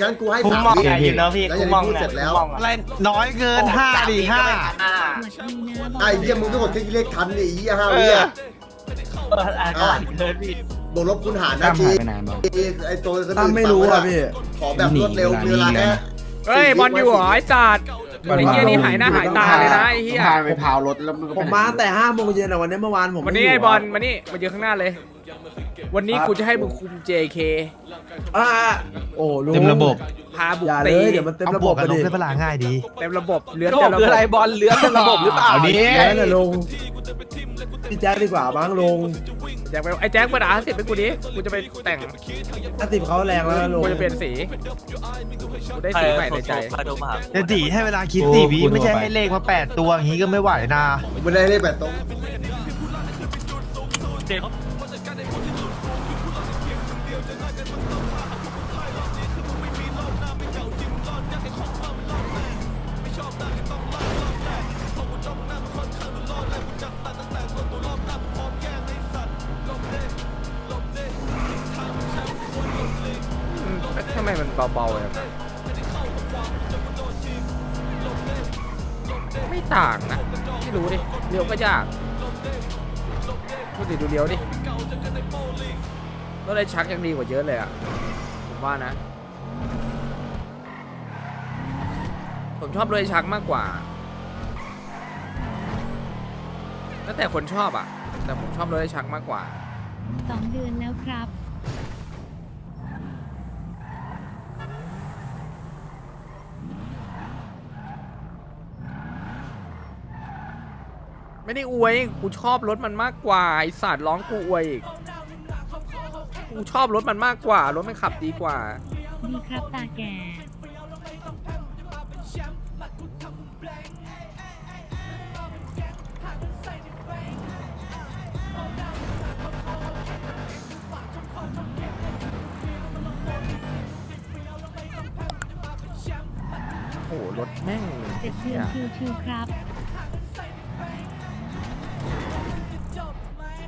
งั้นกูให้กูสามมองวิใหญ่อยู่นะพี่แล้วกูยังมองพูดเนี่เสยร็จแล้วกูมองอะไรอะน้อยเกินห้าดิห้าอ่าหวัดดีนะบอไอ้ลเหี้ยมึงต้องกดเครื่องเลขทันดิไอ้เหี้ยห้าเอวิออะเอออะก็หวานเกินพี่บวกลบคูณหารนะตั้มทีหายไปไหนบอลไอ้ตัวกระตั้มไม่รู้อะพี่ ขอแบบรวดเร็วมีเวลาแค่ เฮ้ยบอลอยู่เหรอไอ้สัตว์ไอ้เหี้ยนี่หายหน้าหายตาเลยนะไอ้เหี้ย พาไปพาวรถแล้วมันก็ผมมาตั้งแต่ห้าโมงเย็นอะวันนี้เมื่อวานผมวันนี้ไอ้บอลมานี่มายืนข้างหน้าเลย วันนี้กูจะให้มึงคุม JK อ่าโอ้ลุงเต็มระบบพาบุกอย่าเลตียเดี๋ยวมันเต็มเอาระบบวบกไปกันลดิงได้เวลาง่ายดี เต็มระบบเลือนระบเต็บมระคือบบอะไรบอลเลื้อนเป็นระบบหรือเปล่าเอาดิแล้วน่ะลุงพี่แจ๊คดีกว่าบ้างลุงอยากไปไอ้แจ็คเปิดอาสิบให้กูดิกูจะไปแต่งถ้าติบเขาแรงแล้วนะลุงกูจะเปลี่ยนสีกูได้สีใหม่ในใจใครโทรมาหาเดี๋ยวดีให้เวลาคิดสี่วิไม่ใช่ให้เลขมาแปดตัวอย่างนี้ก็ไม่ไหวนะ ไม่ได้เลขแบบตรงอืม เบาๆเลยไม่ต่างนะไม่รู้ดิเลี้ยวก็ยากพูดดิดูเลี้ยวดิรถไอ้ชักยังดีกว่าเยอะเลยอะผมว่านะ ผมชอบรถไอ้ชักมากกว่าแล้วแต่คนชอบอะ แต่ผมชอบรถไอ้ชักมากกว่าสองเดือนแล้วครับ ไม่ได้อวยกูชอบรถมันมากกว่าไอสัตว์ร้องกูอวยอีกกูชอบรถมันมากกว่ารถมันขับดีกว่าดีครับตาแก่โอ้โหรถแม่งเจ็ดเดือนชิวๆครับ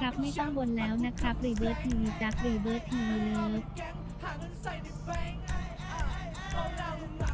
ครับไม่ต้องบนแล้วนะครับรีเบิร์ทีวีจากรีเบิร์ทีวีเลิฟสาม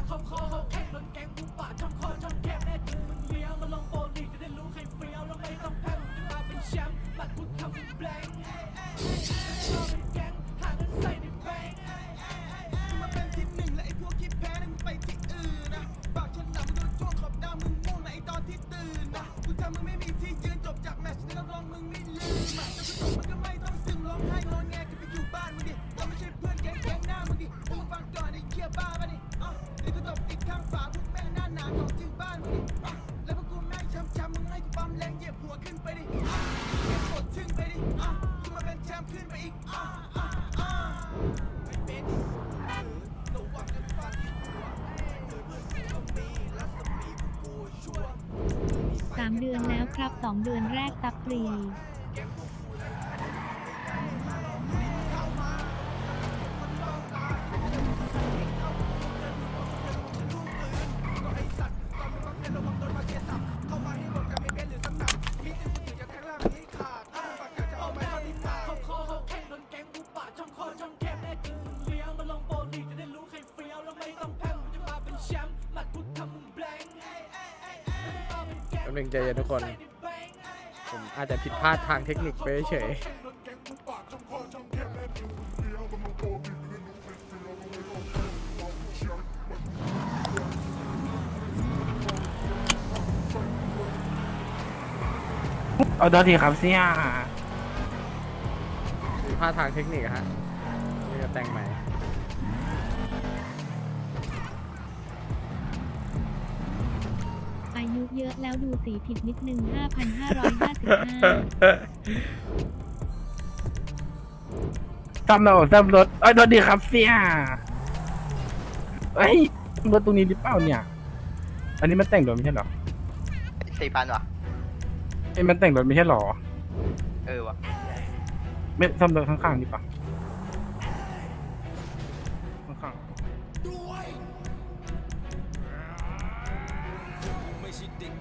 เดือนแล้วครับสองเดือนแรกตับฟรี ใจเย็นทุกคน ผมอาจจะผิดพลาดทางเทคนิคไปเฉยเอาดอทีครับเสี่ยผิดพลาดทางเทคนิคอะฮะนี่จะแต่งใหม่ ยุเยอะแล้วดูสีผิดนิดนึง 5,555ทซ่อมรถซ่อมรถเอ้ยโทษดีครับเสียเอ้ยรถตรงนี้หรือเปล่าเนี่ย อันนี้มันแต่งรถไม่ใช่เหรอสี่พันวะเอ้ยมันแต่งรถไม่ใช่เหรอ เออวะไม่ซ่อมรถข้างๆดีป่ะ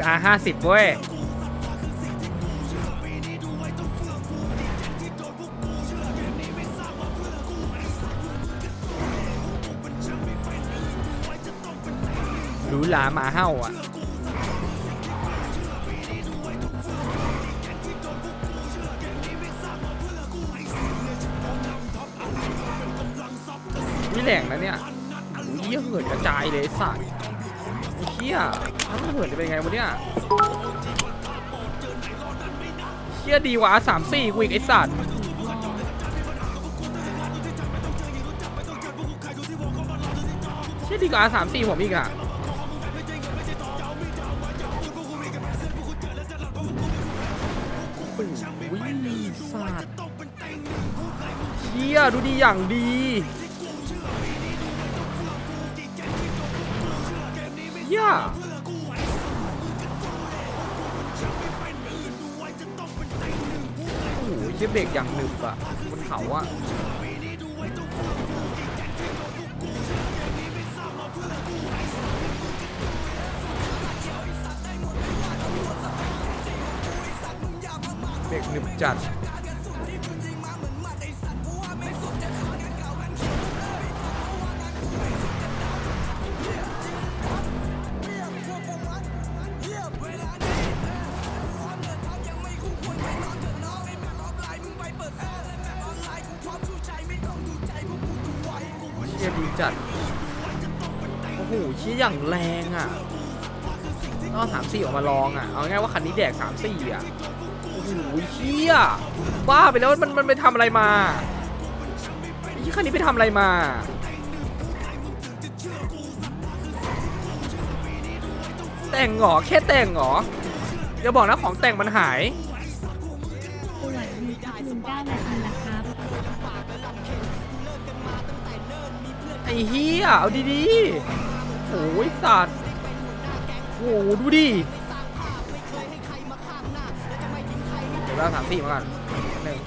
คือ R50 เว้ยหรูหราหมาเห่าอะนี่แหลงนะเนี่ยโอ้ยเหี้ยเหินกระจายเลยสัตว์เหี้ย เหินจะเป็นไงวะเนี่ยเหี้ยดีว่าสามสี่กูอีกไอสัตว์เหี้ยดีกว่าสามสี่ผมอีกอะโอ้ยสัตว์เหี้ยดูดีอย่างดีย่าโอ้โหเชี่ย ที่เบรกอย่างหนึบอะบนเขาอะเบรกหนึบจัด อ้โหเชี่ยอย่างแรงอะต้องสามสี่ออกมาลองอะ เอาง่ายๆว่าคันนี้แดกสามสี่อะ โอ้โหเชี่ยบ้าไปแล้วมันมันไปทำอะไรมาไอ้คันนี้ไปทำอะไรมา แต่งเหรอแค่แต่งเหรออย่าบอกนะของแต่งมันหายสวัสดีครับลุงเก้านาทีละครับไอ้เฮียเอาดีๆ โอ้ยสัตว์โอ้โหดูดิเดี๋ยวเราสามสี่มาก่อนหนึ่ง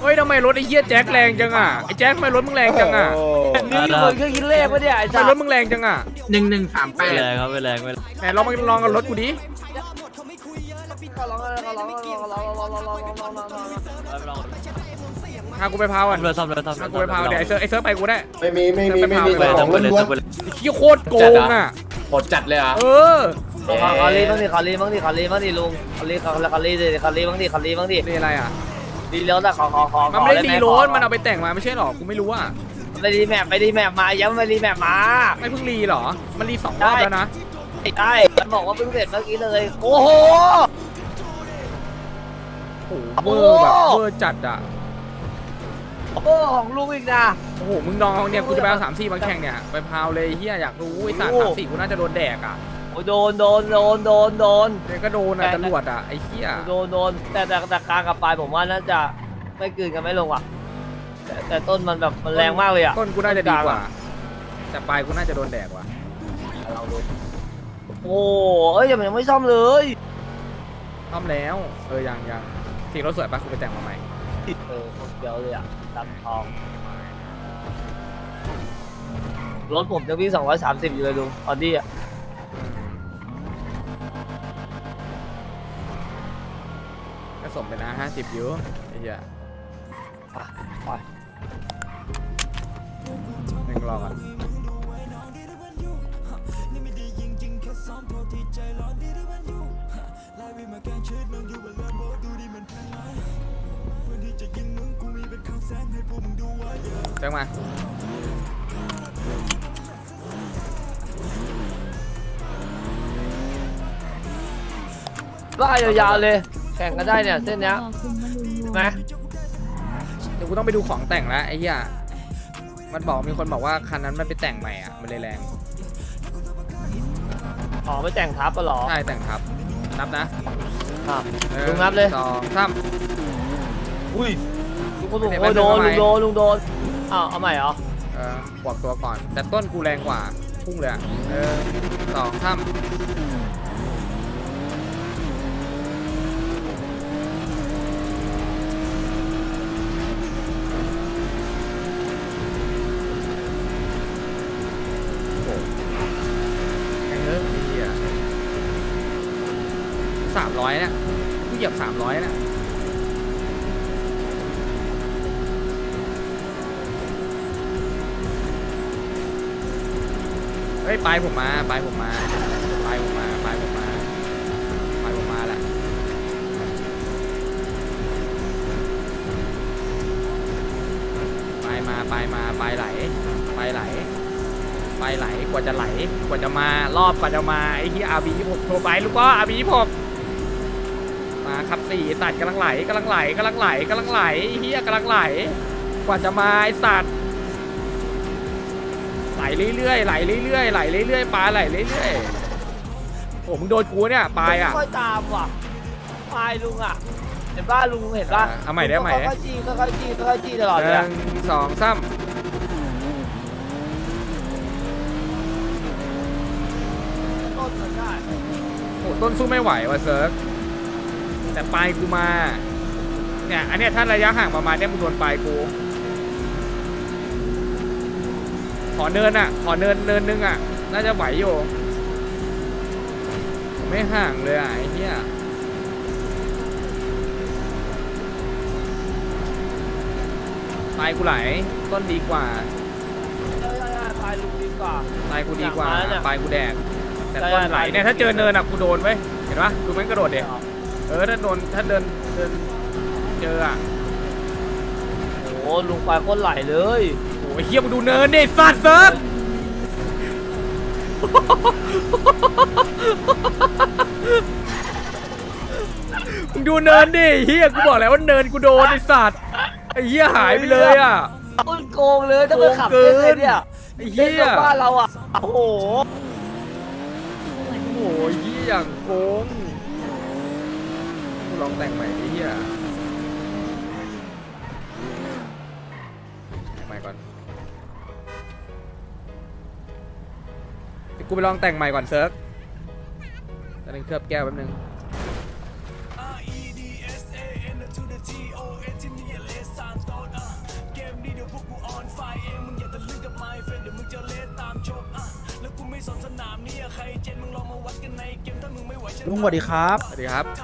เฮ้ยทำไมรถไอ้เหี้ยแจ็คแรงจังอะไอ้แจ็คทำไมรถมึงแรงจังอะนี่คนเครื่องคิดเลขวะเนี่ยไอ้ทำไมสัตรถว์มึงแรงจังอะหนึ่งหนึ่งสามแปไม่ดแรงครับไม่แรงไม่แรงไหนลองมาลองกับรถกูดิ พากูไปพาวก่อนทำเลยทำเลยทำเลพากูไปพาวเดี๋ยวไอเซิร์ฟไอเซิร์ฟไปกูได้ไม่มีไม่มีไม่มีของล้วนทำไปเลยไอ้เหี้ยโคตรโกงอะโหดจัดเลยอะเออขอขอรีบ้างดิขอรีบ้างดิขอรีบ้างดิลุงขอรีขอขอรีดิขอรีบ้างดิขอรีบ้างดินี่อะไรอะดีแล้วแต่ขอขอขอมันไม่ได้รีโรดมันเอาไปแต่งมาไม่ใช่หรอกูไม่รู้อะไปรีแมปไปรีแมปมาย้ำไปรีแมปมาไม่เพิ่งรีหรอ มันรีสองรอบแล้วนะใช่มันบอกว่าเพิ่งเสร็จเมื่อกี้เลยโอ้โห โอ้โหเวอร์แบบเวอร์จัดอะ โอ้โหของลุงอีกนะ โอ้โห มึงลองเอาเนี่ย กูจะไปเอาสามสี่มาแข่งเนี่ย ไปพาวเลยเฮียอยากรู้ไอ้สัตว์โอ้ สามสี่กูน่าจะโดนแดกอะโอ้ยโดนโดนโดนโดนโดนเนี่ยก็โดนอะตำรวจอะไอ้เฮียโดนโดนแต่แต่แต่กลางกับปลายผมว่าน่าจะไม่กลืนกันไม่ลงว่ะแต่แต่ต้นมันแบบมันแรงมากเลยอะต้นกูน่าจะดีกว่า แต่ปลายกูน่าจะโดนแดกว่ะโอ้เอ้ยยังยังไม่ซ่อมเลยซ่อมแล้ว เออยังยัง สีรถสวยปะกูไปแต่งมาใหม่เออคนเดียวเลยอะดำทอง รถผมจะวิ่ง230 อยู่เลยลุงออดี้อะ ก็สมไปนะห้าสิบยูไอ้เหี้ยไป หนึ่งรอก่อน งมาว่ายาวๆเลย แข่งกันได้เนี่ยเส้นเนี้ยขอบคุณมาลุงวงนะเดี๋ยวกูต้องไปดูของแต่งแล้วไอ้เหี้ยมันบอกมีคนบอกว่าคันนั้นมันไปแต่งใหม่อะมันเลยแรงอ๋อไม่แต่งทับปะหรอ ใช่แต่งครับนับนะครับหนึ่งลุงนับเลยสองสามอุ้ยลุงก็ลุงไม่โอ้ยโดนไม่ลุไม่งโดนลุงโดน อ้าวเอาใหม่เหรอเออปวกตัวก่อน แต่ต้นกูแรงกว่า พุ่งเลยอะหนึ่งสองสามแข่งเลิกดีอะสามร้อยเนี่ยกูเหยียบสามร้อยเนี่ย ฮ้ยปลายผมมาปลายผมมาปลายผมมาปลายผมมาปลายผมมาล้วปลายมาปลายมาปลายไหลปลายไหลปลายไหลกว่าจะไหลกว่าจะมารอบกว่าจะมาไอ้ที่อาบียี่หกโทรไปลูกก็อาบียี่หกมาขับสี่สัตว์กำลังไหลกำลังไหลกำลังไหลกำลังไหลไอ้เฮียกำลังไหล กว่าจะมาไอ้สัตว์ เรื่อยๆไหลเรื่อยๆไหลเรื่อยๆปลาไหลเรื่อยๆโอ้มึงโดนกูเนี่ยปลายอะ ค่อยตามว่ะปลายลุงอะ เห็นป่ะลุงเห็นป่ะเออเอาใหม่ได้เอาใหม่ได้ค่อยๆจี้ค่อยๆจี้ค่อยๆจี้ตลอดหเลยอะนึ่งสองสามต้นมันได้โอ้ต้นสู้ไม่ไหวว่ะเซิร์ฟแต่ปลายกูมาเนี่ยอันเนี้ยถ้าระยะห่างประมาณเนี้ยมึงโดนปลายกู ขอเนินอะ ขอเนินเนินนึงอะ น่าจะไหวอยู่ ไม่ห่างเลยอะไอ้เหี้ยปลายกูไหล ต้นดีกว่าปลายลุงดีกว่าปลายกูดีกว่าอยากมาแล้วเนี่ยปลายกูแดก แต่ได้ต้นไหลได้เนี่ยถ้าเจอเนินอะกูโดนไว้ยเห็นปะดูแม่งกระโดดเด็เออถ้าโดนถ้าเดินเดินเจออะโอ้โหลุงปลายโคตรไหลเลยโอ้ยเฮียมึงดูเนินดิสัตว์เซิร์ฟมึงดูเนินดิเฮียกูบอกแล้วว่าเนินกูโดนไอสัตว์ไอเฮียหายไปเลยอะ ต้นโกงเลยถ้าไปขับโกงเกิเล่นนเลยเนี่ยไอเล่เฮีนยกับบ้านเราอะโอ้โหโอ้ยเฮียอย่างโกงกูลองแต่งใหม่ดิเฮียแต่งใหม่ก่อน ไปลองแต่งใหม่ก่อนเซิร์ฟตอนนึงเคลือบแก้วแป๊บนึงลุงสวัสดีครับ สวัสดีครับให้ใคร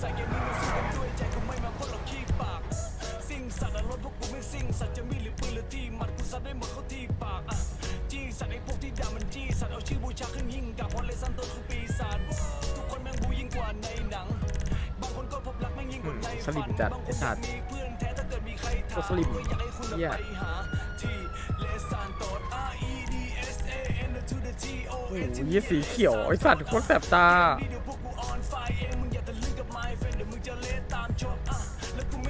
ใส่เกมนี้มันสู้กันด้วยใจกูไม่มาพ่นหรอกขี้ปาก สิ่งสัตว์นรถพวกกูไม่สิ่งสัตว์จะมีหรือปืนหรือที่มัดกูซัดได้หมดเขาที่ปากอะจี้สัตว์ไอ้พวกที่ด่ามันจี้สัตว์เอาชื่อบูชาขึ้นหิ้งกับพอเลสันตัวคือปีศาจทุกคนแม่งบูยิ่งกว่าในหนัง บางคนก็พบรักแม่งยิ่งกว่าในฝันบางคนมีเพื่อนแท้ถ้าเกิดมีใครถามก็อยากให้คุณไปหาที่เลสันตอด R E D S A N to the T O N ยี่สีเขียวไอ้สัตว์โคตรแสบตา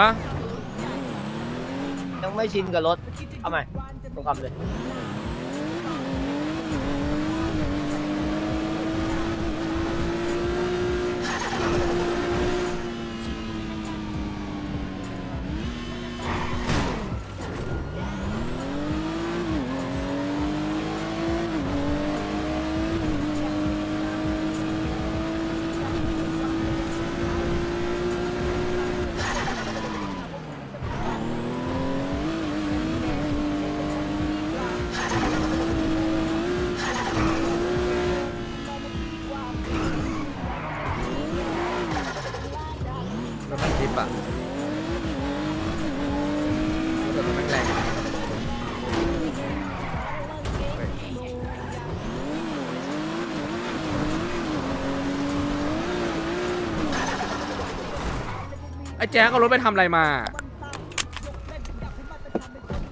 ปะยังไม่ชินกับรถ เอาใหม่ต้องกลับเลย ไอ้แจ๊คเอารถไปทำอะไรมา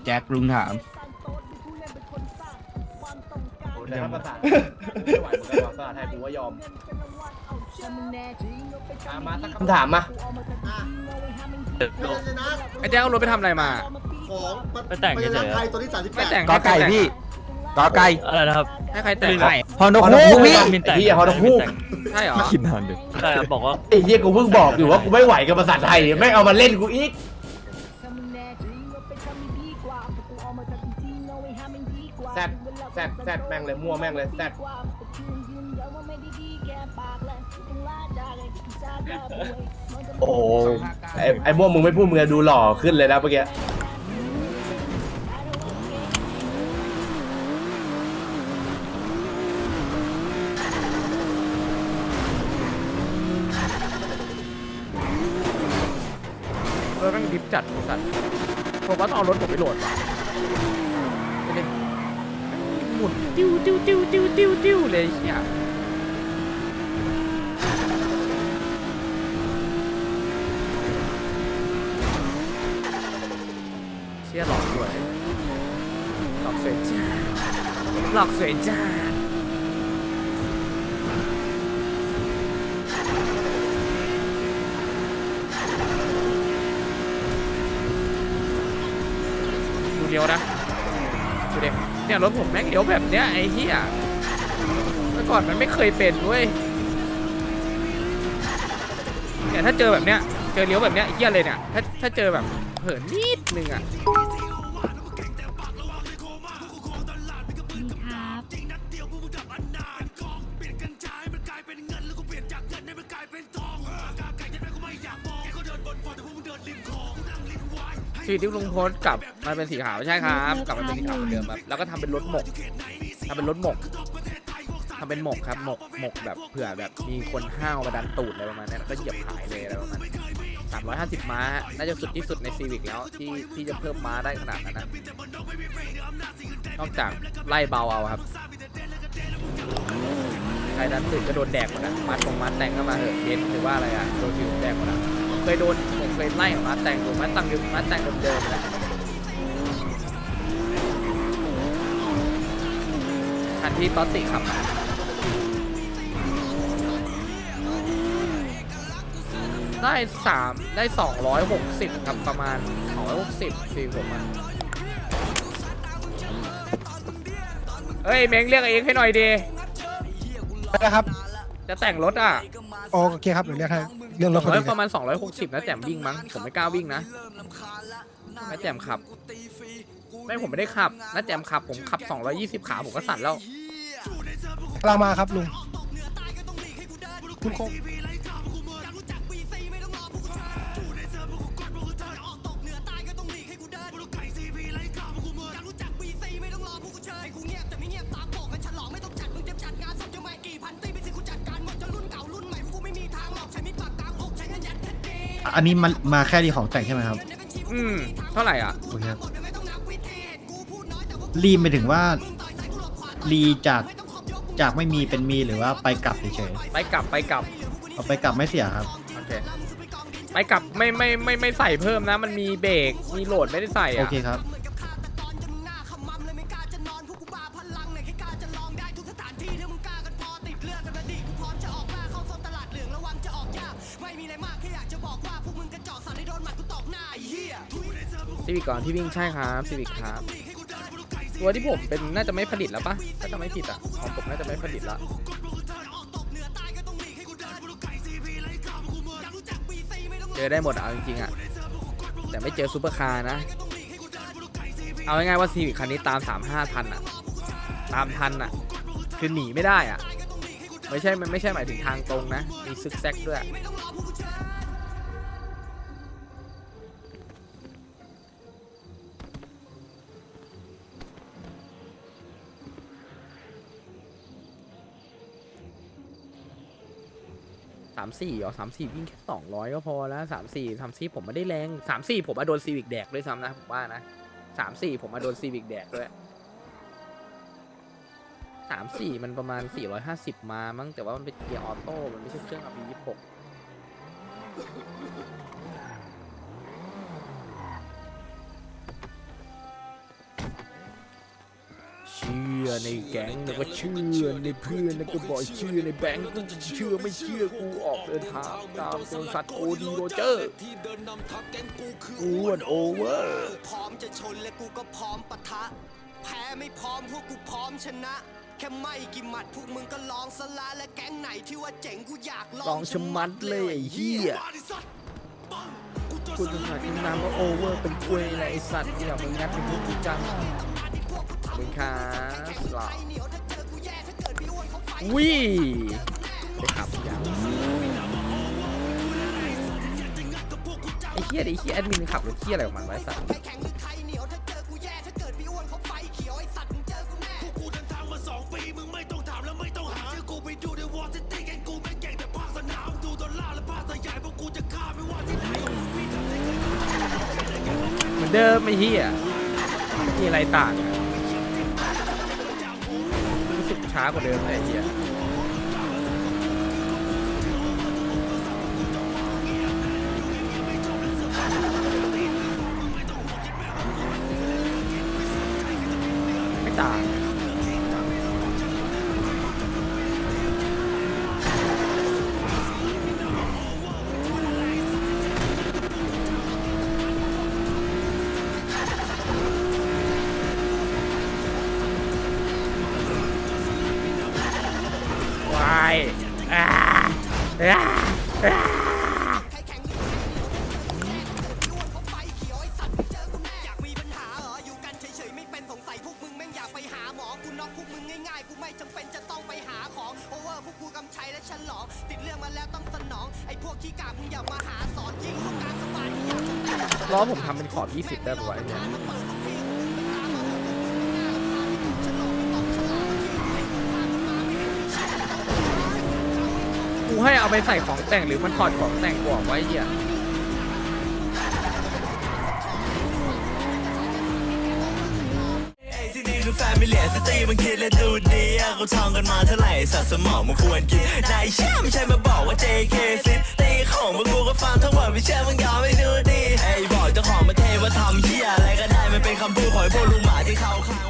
แจ็คลุงถามแต่ถ้าภาษาไม่ไหวเหมือนกันว่ะภาษาไทยกูว่ายอมอะมาสักคำถามมาอะพยัญชนะไอ้แจ๊คเอารถไปทำอะไรมา ของไปแต่งพยัญชเฉนะยๆไทยตัวที่สามสิบแปไม่ดแต่ง กอไก่พี่ กอไก่อะไรนะครับให้ใครแต่งฮอนกฮูกพี่มินแต่งไอ้เหี้ยฮอนกฮูกใช่เหรอใช่ครับบอกว่าไอ้เหี้ยกูเพิ่งบอกอยู่ว่ากูไม่ไหวกับภาษาไทยไม่งเอามาเล่นกูอีกแซดแซดแซดแม่งเลยมั่วแม่งเลยแซดโอ้โหไอ้ไอ้ม่วงมึงไม่พูดมึงจะดูหล่อขึ้นเลยนะเมื่อกี้ รถแม่งดิฟ จัดสัตว์ผมว่าต้องเอารถผมไปโหลดว่ะไปดิหมุนติ้วติ้วติ้วติ้วติ้วติ้วเลยเชี่ยเชี่ยหลอกสวยหลอกสวยจ้าหลอกสวยจ้าดู เลี้ยวนะดูเด็เนี่ยรถผมแม่งเลี้ยวแบบเนี้ยไอ้เหี้ยเมื่อก่อนมันไม่เคยเป็นเว้ยเนี่ยถ้าเจอแบบเนี้ยเจอเลี้ยวแบบเนี้ยไอ้เหี้ยเลยเนี่ยถ้าถ้าเจอแบบเผินนิดนึงอะ ชีที่ลุงโพสต์กลับมาเป็นสีขาวใช่ครับกลับมาเป็นสีขาวเหมือนเดิมครับแล้วก็ทำเป็นรถหมกทำเป็นรถหมกทำเป็นหมกครับหมกหมกแบบเผื่อแบบมีคนห้าวมาดันตูดอะไรประมาณนั้นก็เหยียบขายเลยอะไรประมาณนั้นสามร้อยห้าสิบม้าน่าจะสุดที่สุดในซีวิกแล้วที่ที่จะเพิ่มม้าได้ขนาดนั้นนะนอกจากไล่เบาเอาครับใครดันสุดก็โดนแดกหมดนะมัดตรงมัดแต่งก็มาเหอะเบนหรือว่าอะไรอะโดนฟิวแดกหมดนะ เคยโดนผมเคยไล่ของมัดแต่งโดนมัดตั้งอยู่มัดแต่งเดิมๆแหละคันที่ต๊อตติขับมาได้สามได้สองร้อยหกสิบครับประมาณสองร้อยหกสิบฟีผมอะเฮ้ยเม้งเรียกเองให้หน่อยดีนะครับ จะแต่งรถอะโอเคครับเดี๋ยวเรียกให้เรื่องรถผเขามดีว่าประมาณ 260นะแจ่มวิ่งมั้งผมไม่กล้าวิ่งนะน้าแจ่มขับ ไม่ผมไม่ได้ขับน้าแจ่มขับผมขับ 220 ขาผมก็สั่นแล้วกำลังมาครับลุงคุณคง อันนี้มันมาแค่ดีของแต่งใช่ไหมครับ อืม เท่าไหร่อะ โอเคครับรีมไปถึงว่า รีจากจากไม่มีเป็นมีหรือว่าไปกลับเฉยไปกลับไปกลับ ๆเอาไปกลับไม่เสียครับ โอเค ไปกลับไม่ไม่ไม่ไม่ใส่เพิ่มนะ มันมีเบรก มีโหลดไม่ได้ใส่โออะ เคครับ ซีวิกก่อนที่วิ่งใช่ครับซีวิกครับตัวที่ผมเป็นน่าจะไม่ผลิตแล้วปะถ้าจะไม่ผิดอะของผมน่าจะไม่ผลิตแล้วเจอได้หมดอะเอาจริงๆอะแต่ไม่เจอซูเปอร์คาร์นะ เอาง่ายๆว่าซีวิกคันนี้ตาม35ทันอะ ตามทันอะ คือหนีไม่ได้อะ ไม่ใช่มันไม่ใช่หมายถึงทางตรงนะ มีซึกแซกด้วย สามสี่เหรอสามสี่วิ่งแค่สองร้อยก็พอแล้วสามสี่สามสี่ผมไม่ได้แรงสามสี่ผมมาโดนซีวิกแดกด้วยซ้ำนะผมว่านะสามสี่ผมมาโดนซีวิกแดกด้วยสามสี่มันประมาณสี่ร้อยห้าสิบมามั้งแต่ว่ามันเป็นเกียร์ออโต้มันไม่ใช่เครื่องอ p ยี่สิบหก อในแก๊งแล้วก็เชื่อในเพื่อนแล้วก็บอกเชื่อในแบงก์ก็เชื่อไม่เชื่อกูออกเดินทางตามตัวสัตว์โอดีโรเจอร์กูวันโอเวอร์พร้อมจะชนและกูก็พร้อมปะทะ แพ้ไม่พร้อมพวกกูพร้อมชนะแค่ไม่กี่หมัดพวกมึงก็ลองสละและแก๊งไหนที่ว่าเจ๋งกูอยากลองลองชะมัดเลยไอ้เหี้ยกูจะหาที่นามว่าโอเวอร์เป็นกล้วยไรไอสัตว์อย่ามึงงัดเป็นพวกกูจัง ขอบคุณครับสลับวิไปขับยังไอ้เหี้ยไอ้เหี้ยแอดมินขับรถเหี้ยอะไรของมันไวะไอ้สัตว์เหมือนเดิมไอ้เหี้ยมีอะไรต่างอะรู้สึก ช้ากว่าเดิมเลยเฮีย สงสัยพวกมึงแม่งอยากไปหาหมอกูน็อกพวกมึงง่ายๆกูไม่จำเป็นจะต้องไปหาของโอเวอร์พวกกูกำชัยและฉลอง ติดเรื่องมาแล้วต้องสนองไอ้พวกขี้กากมึงอย่ามาหาสอนยิงเข้ากลางกระบาลที่อยากจะแต่ล้อผมทำเป็นขอบ20ได้ปะวะไอ้เนี่ยกูให้เอาไปใส่ของแต่งหรือมันถอดของแต่งกว่าไว้เหี้ย แฟมิเลียสตรีมันคิดและดูดีเขาทองกันมาเท่าไหร่สัตว์สมองมันควรกินนายเชื่อไม่ใช่มาบอกว่า JK สิตีของมันกูก็ฟังทั้งหมดไม่เชื่อมึงยอมไม่ดูดีไอ้บอกเจ้าของมาเทว่าทำเหี้ยอะไรก็ได้มันเป็นคำพูดของพวกลุงหมาที่เขาข้า